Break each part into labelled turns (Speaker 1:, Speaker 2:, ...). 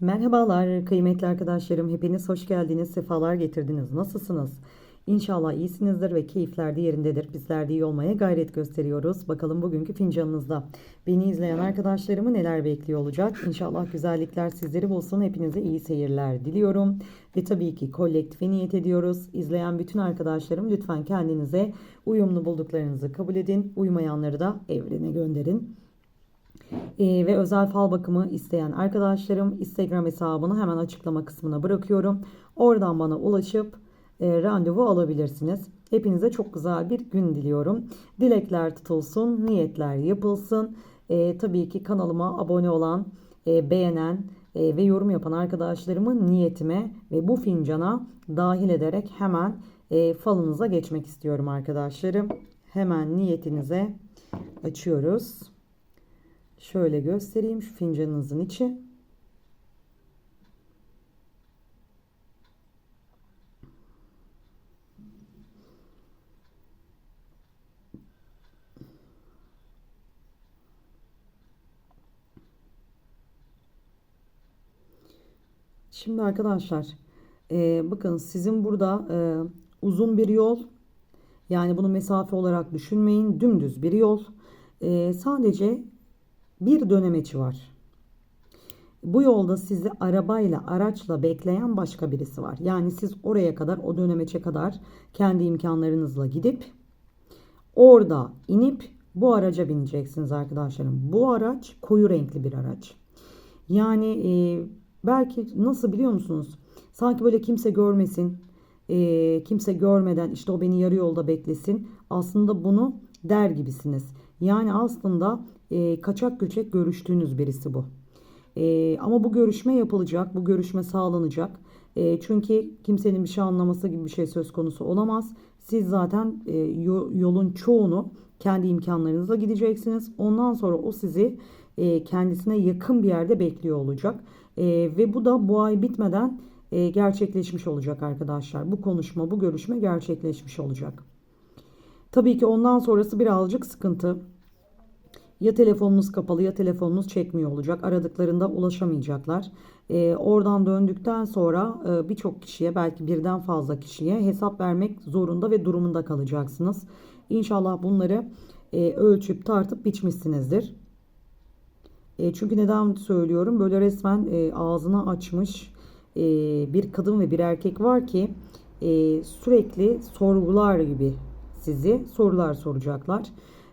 Speaker 1: Merhabalar kıymetli arkadaşlarım. Hepiniz hoş geldiniz, sefalar getirdiniz. Nasılsınız? İnşallah iyisinizdir ve keyifler de yerindedir. Bizler de iyi olmaya gayret gösteriyoruz. Bakalım bugünkü fincanınızda beni izleyen arkadaşlarımı neler bekliyor olacak? İnşallah güzellikler sizleri bulsun. Hepinize iyi seyirler diliyorum. Ve tabii ki kolektife niyet ediyoruz. İzleyen bütün arkadaşlarım lütfen kendinize uyumlu bulduklarınızı kabul edin. Uymayanları da evrene gönderin. Ee, ve özel fal bakımı isteyen arkadaşlarım Instagram hesabını hemen açıklama kısmına bırakıyorum. Oradan bana ulaşıp e, randevu alabilirsiniz. Hepinize çok güzel bir gün diliyorum. Dilekler tutulsun, niyetler yapılsın. E, tabii ki kanalıma abone olan, e, beğenen e, ve yorum yapan arkadaşlarımı niyetime ve bu fincana dahil ederek hemen e, falınıza geçmek istiyorum arkadaşlarım. Hemen niyetinize açıyoruz. Şöyle göstereyim şu fincanınızın içi. Şimdi arkadaşlar e, bakın sizin burada e, uzun bir yol yani bunu mesafe olarak düşünmeyin dümdüz bir yol e, sadece bir dönemeçi var. Bu yolda sizi arabayla, araçla bekleyen başka birisi var. Yani siz oraya kadar, o dönemeçe kadar kendi imkanlarınızla gidip orada inip bu araca bineceksiniz arkadaşlarım. Bu araç koyu renkli bir araç. Yani e, belki nasıl biliyor musunuz? Sanki böyle kimse görmesin, e, kimse görmeden işte o beni yarı yolda beklesin. Aslında bunu der gibisiniz. Yani aslında e, kaçak göçek görüştüğünüz birisi bu. E, ama bu görüşme yapılacak, bu görüşme sağlanacak. E, çünkü kimsenin bir şey anlaması gibi bir şey söz konusu olamaz. Siz zaten e, yolun çoğunu kendi imkanlarınızla gideceksiniz. Ondan sonra o sizi e, kendisine yakın bir yerde bekliyor olacak. E, ve bu da bu ay bitmeden e, gerçekleşmiş olacak arkadaşlar. Bu konuşma, bu görüşme gerçekleşmiş olacak. Tabii ki ondan sonrası birazcık sıkıntı. Ya telefonunuz kapalı ya telefonunuz çekmiyor olacak. Aradıklarında ulaşamayacaklar. E, oradan döndükten sonra e, birçok kişiye belki birden fazla kişiye hesap vermek zorunda ve durumunda kalacaksınız. İnşallah bunları e, ölçüp tartıp biçmişsinizdir. E, çünkü neden söylüyorum? Böyle resmen e, ağzını açmış e, bir kadın ve bir erkek var ki e, sürekli sorgular gibi sizi sorular soracaklar.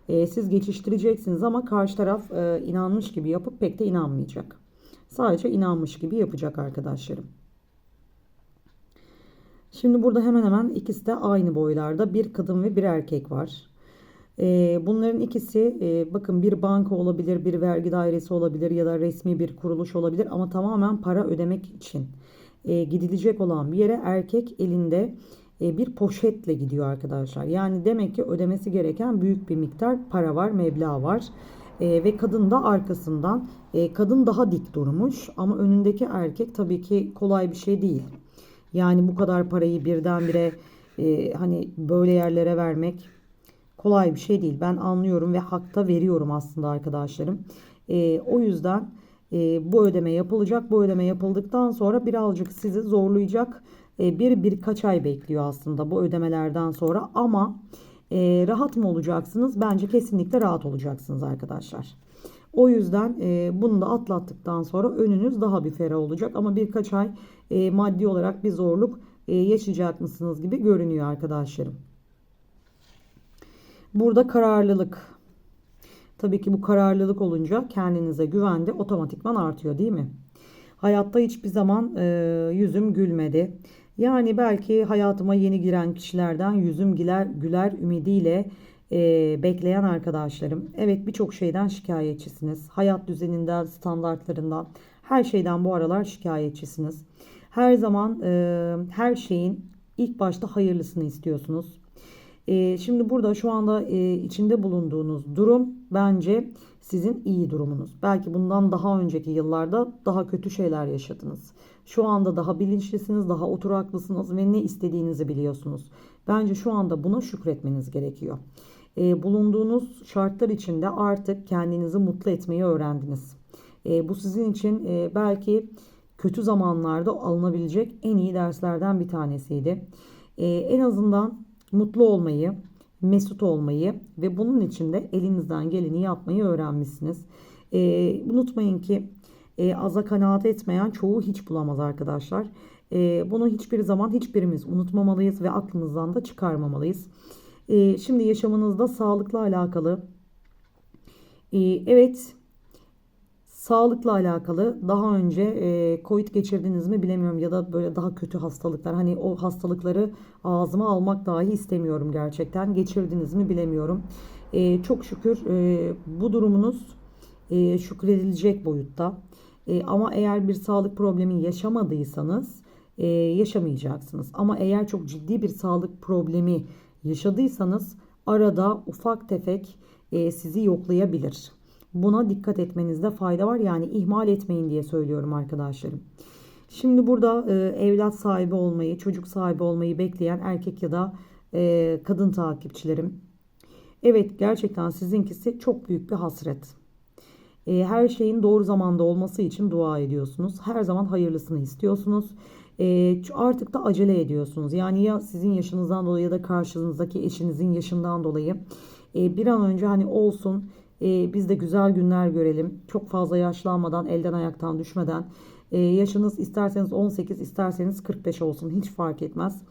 Speaker 1: E, siz geçiştireceksiniz ama karşı taraf e, inanmış gibi yapıp pek de inanmayacak. Sadece inanmış gibi yapacak arkadaşlarım. Şimdi burada hemen hemen ikisi de aynı boylarda bir kadın ve bir erkek var. E, bunların ikisi e, bakın bir banka olabilir, bir vergi dairesi olabilir ya da resmi bir kuruluş olabilir ama tamamen para ödemek için e, gidilecek olan bir yere erkek elinde bir poşetle gidiyor arkadaşlar. Yani demek ki ödemesi gereken büyük bir miktar para var, meblağ var. E, ve kadın da arkasından e, kadın daha dik durmuş ama önündeki erkek tabii ki kolay bir şey değil. Yani bu kadar parayı birdenbire e, hani böyle yerlere vermek kolay bir şey değil. Ben anlıyorum ve hakta veriyorum aslında arkadaşlarım. E, o yüzden e, bu ödeme yapılacak. Bu ödeme yapıldıktan sonra birazcık sizi zorlayacak e, bir birkaç ay bekliyor aslında bu ödemelerden sonra ama e, rahat mı olacaksınız? Bence kesinlikle rahat olacaksınız arkadaşlar. O yüzden e, bunu da atlattıktan sonra önünüz daha bir ferah olacak ama birkaç ay e, maddi olarak bir zorluk e, yaşayacak mısınız gibi görünüyor arkadaşlarım. Burada kararlılık. Tabii ki bu kararlılık olunca kendinize güven de otomatikman artıyor değil mi? Hayatta hiçbir zaman e, yüzüm gülmedi. Yani belki hayatıma yeni giren kişilerden yüzüm güler, güler ümidiyle e, bekleyen arkadaşlarım. Evet birçok şeyden şikayetçisiniz. Hayat düzeninden, standartlarından, her şeyden bu aralar şikayetçisiniz. Her zaman e, her şeyin ilk başta hayırlısını istiyorsunuz. E, şimdi burada şu anda e, içinde bulunduğunuz durum bence sizin iyi durumunuz. Belki bundan daha önceki yıllarda daha kötü şeyler yaşadınız. Şu anda daha bilinçlisiniz, daha oturaklısınız ve ne istediğinizi biliyorsunuz. Bence şu anda buna şükretmeniz gerekiyor. E, bulunduğunuz şartlar içinde artık kendinizi mutlu etmeyi öğrendiniz. E, bu sizin için e, belki kötü zamanlarda alınabilecek en iyi derslerden bir tanesiydi. Ee, en azından mutlu olmayı, mesut olmayı ve bunun için de elinizden geleni yapmayı öğrenmişsiniz. Ee, unutmayın ki e, aza kanaat etmeyen çoğu hiç bulamaz arkadaşlar. E, bunu hiçbir zaman hiçbirimiz unutmamalıyız ve aklımızdan da çıkarmamalıyız. E, şimdi yaşamınızda sağlıkla alakalı e, evet sağlıkla alakalı daha önce e, Covid geçirdiniz mi bilemiyorum ya da böyle daha kötü hastalıklar hani o hastalıkları ağzıma almak dahi istemiyorum gerçekten geçirdiniz mi bilemiyorum. E, çok şükür e, bu durumunuz e, şükredilecek boyutta. E, ama eğer bir sağlık problemi yaşamadıysanız e, yaşamayacaksınız. Ama eğer çok ciddi bir sağlık problemi yaşadıysanız arada ufak tefek e, sizi yoklayabilir. Buna dikkat etmenizde fayda var. Yani ihmal etmeyin diye söylüyorum arkadaşlarım. Şimdi burada e, evlat sahibi olmayı, çocuk sahibi olmayı bekleyen erkek ya da e, kadın takipçilerim. Evet gerçekten sizinkisi çok büyük bir hasret. E, her şeyin doğru zamanda olması için dua ediyorsunuz. Her zaman hayırlısını istiyorsunuz. E, artık da acele ediyorsunuz. Yani ya sizin yaşınızdan dolayı ya da karşınızdaki eşinizin yaşından dolayı e, bir an önce hani olsun e, biz de güzel günler görelim. Çok fazla yaşlanmadan, elden ayaktan düşmeden. E, yaşınız isterseniz 18, isterseniz 45 olsun hiç fark etmez.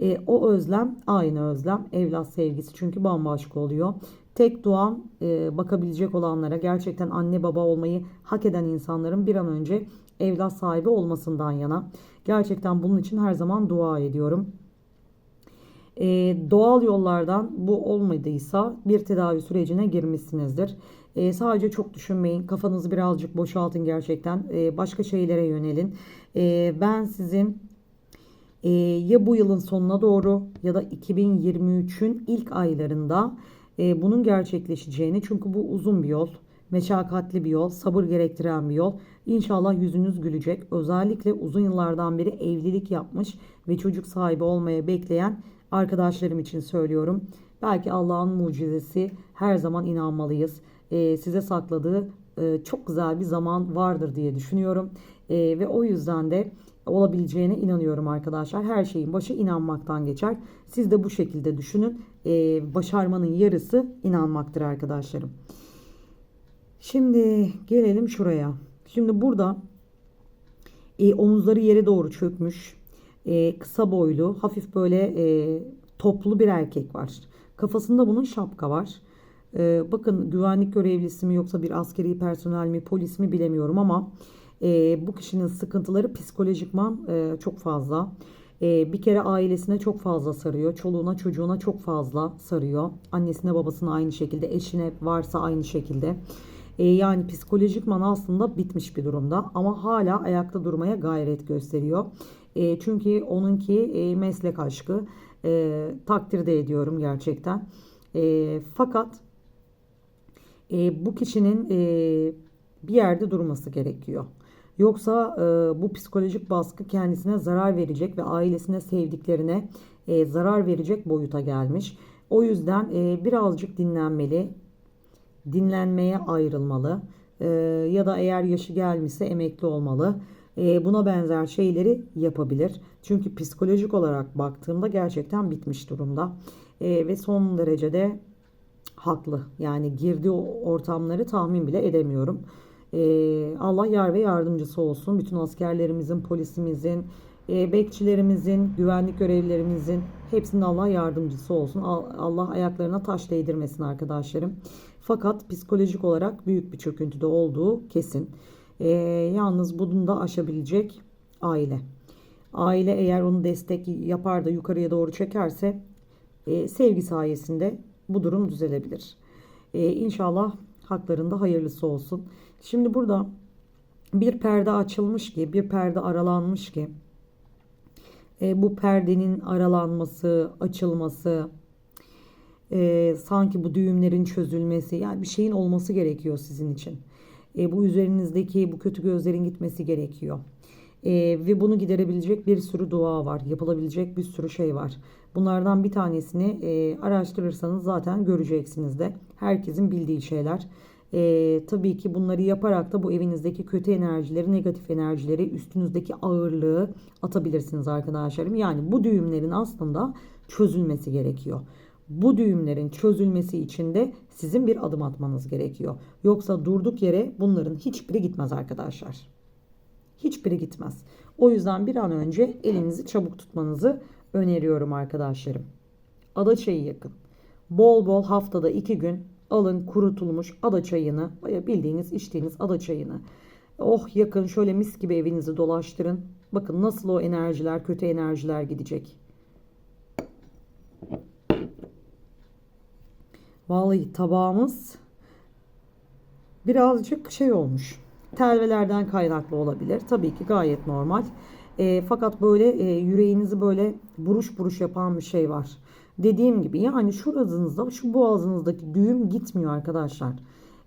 Speaker 1: E, o özlem aynı özlem. Evlat sevgisi çünkü bambaşka oluyor. Tek duam e, bakabilecek olanlara gerçekten anne baba olmayı hak eden insanların bir an önce evlat sahibi olmasından yana. Gerçekten bunun için her zaman dua ediyorum. E, doğal yollardan bu olmadıysa bir tedavi sürecine girmişsinizdir. E, sadece çok düşünmeyin. Kafanızı birazcık boşaltın gerçekten. E, başka şeylere yönelin. E, ben sizin e, ya bu yılın sonuna doğru ya da 2023'ün ilk aylarında e, bunun gerçekleşeceğini çünkü bu uzun bir yol, meşakkatli bir yol, sabır gerektiren bir yol. İnşallah yüzünüz gülecek. Özellikle uzun yıllardan beri evlilik yapmış ve çocuk sahibi olmaya bekleyen arkadaşlarım için söylüyorum. Belki Allah'ın mucizesi her zaman inanmalıyız. E, size sakladığı e, çok güzel bir zaman vardır diye düşünüyorum. E, ve o yüzden de olabileceğine inanıyorum arkadaşlar. Her şeyin başı inanmaktan geçer. Siz de bu şekilde düşünün. Ee, başarmanın yarısı inanmaktır arkadaşlarım. Şimdi gelelim şuraya. Şimdi burada e, omuzları yere doğru çökmüş. E, kısa boylu, hafif böyle e, toplu bir erkek var. Kafasında bunun şapka var. E, bakın güvenlik görevlisi mi yoksa bir askeri personel mi, polis mi bilemiyorum ama e, bu kişinin sıkıntıları psikolojikman e, çok fazla. E, bir kere ailesine çok fazla sarıyor. Çoluğuna çocuğuna çok fazla sarıyor. Annesine babasına aynı şekilde. Eşine varsa aynı şekilde. E, yani psikolojikman aslında bitmiş bir durumda. Ama hala ayakta durmaya gayret gösteriyor. E, çünkü onunki e, meslek aşkı. E, takdir de ediyorum gerçekten. E, fakat e, bu kişinin e, bir yerde durması gerekiyor. Yoksa e, bu psikolojik baskı kendisine zarar verecek ve ailesine, sevdiklerine e, zarar verecek boyuta gelmiş. O yüzden e, birazcık dinlenmeli, dinlenmeye ayrılmalı e, ya da eğer yaşı gelmişse emekli olmalı. E, buna benzer şeyleri yapabilir. Çünkü psikolojik olarak baktığımda gerçekten bitmiş durumda e, ve son derecede haklı. Yani girdiği ortamları tahmin bile edemiyorum. Ee, Allah yar ve yardımcısı olsun. Bütün askerlerimizin, polisimizin, e, bekçilerimizin, güvenlik görevlilerimizin hepsinin Allah yardımcısı olsun. Allah ayaklarına taş değdirmesin arkadaşlarım. Fakat psikolojik olarak büyük bir çöküntüde olduğu kesin. Ee, yalnız bunu da aşabilecek aile. Aile eğer onu destek yapar da yukarıya doğru çekerse e, sevgi sayesinde bu durum düzelebilir. E, inşallah haklarında hayırlısı olsun. Şimdi burada bir perde açılmış ki, bir perde aralanmış ki e, bu perdenin aralanması, açılması, e, sanki bu düğümlerin çözülmesi, yani bir şeyin olması gerekiyor sizin için. E, bu üzerinizdeki bu kötü gözlerin gitmesi gerekiyor. E, ve bunu giderebilecek bir sürü dua var. Yapılabilecek bir sürü şey var. Bunlardan bir tanesini e, araştırırsanız zaten göreceksiniz de. Herkesin bildiği şeyler. Ee, tabii ki bunları yaparak da bu evinizdeki kötü enerjileri, negatif enerjileri, üstünüzdeki ağırlığı atabilirsiniz arkadaşlarım. Yani bu düğümlerin aslında çözülmesi gerekiyor. Bu düğümlerin çözülmesi için de sizin bir adım atmanız gerekiyor. Yoksa durduk yere bunların hiçbiri gitmez arkadaşlar. Hiçbiri gitmez. O yüzden bir an önce elinizi çabuk tutmanızı öneriyorum arkadaşlarım. Ada çayı yakın. Bol bol haftada iki gün alın kurutulmuş ada çayını, bildiğiniz içtiğiniz ada çayını. Oh yakın şöyle mis gibi evinizi dolaştırın. Bakın nasıl o enerjiler, kötü enerjiler gidecek. Vallahi tabağımız birazcık şey olmuş. Telvelerden kaynaklı olabilir. Tabii ki gayet normal. E, fakat böyle e, yüreğinizi böyle buruş buruş yapan bir şey var. Dediğim gibi yani şuranızda şu boğazınızdaki düğüm gitmiyor arkadaşlar.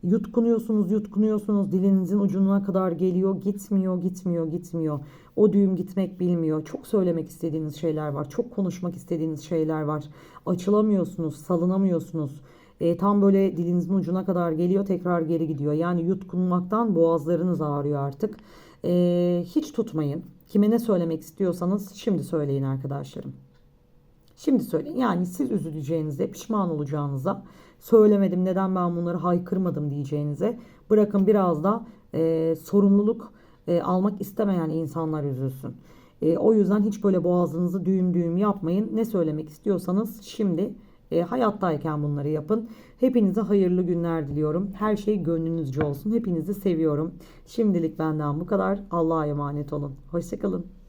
Speaker 1: Yutkunuyorsunuz, yutkunuyorsunuz. Dilinizin ucuna kadar geliyor. Gitmiyor, gitmiyor, gitmiyor. O düğüm gitmek bilmiyor. Çok söylemek istediğiniz şeyler var. Çok konuşmak istediğiniz şeyler var. Açılamıyorsunuz, salınamıyorsunuz. E, tam böyle dilinizin ucuna kadar geliyor tekrar geri gidiyor. Yani yutkunmaktan boğazlarınız ağrıyor artık. E, hiç tutmayın. Kime ne söylemek istiyorsanız şimdi söyleyin arkadaşlarım. Şimdi söyleyin. Yani siz üzüleceğinize, pişman olacağınıza, söylemedim neden ben bunları haykırmadım diyeceğinize bırakın biraz da e, sorumluluk e, almak istemeyen insanlar üzülsün. E, o yüzden hiç böyle boğazınızı düğüm düğüm yapmayın. Ne söylemek istiyorsanız şimdi e, hayattayken bunları yapın. Hepinize hayırlı günler diliyorum. Her şey gönlünüzce olsun. Hepinizi seviyorum. Şimdilik benden bu kadar. Allah'a emanet olun. Hoşçakalın.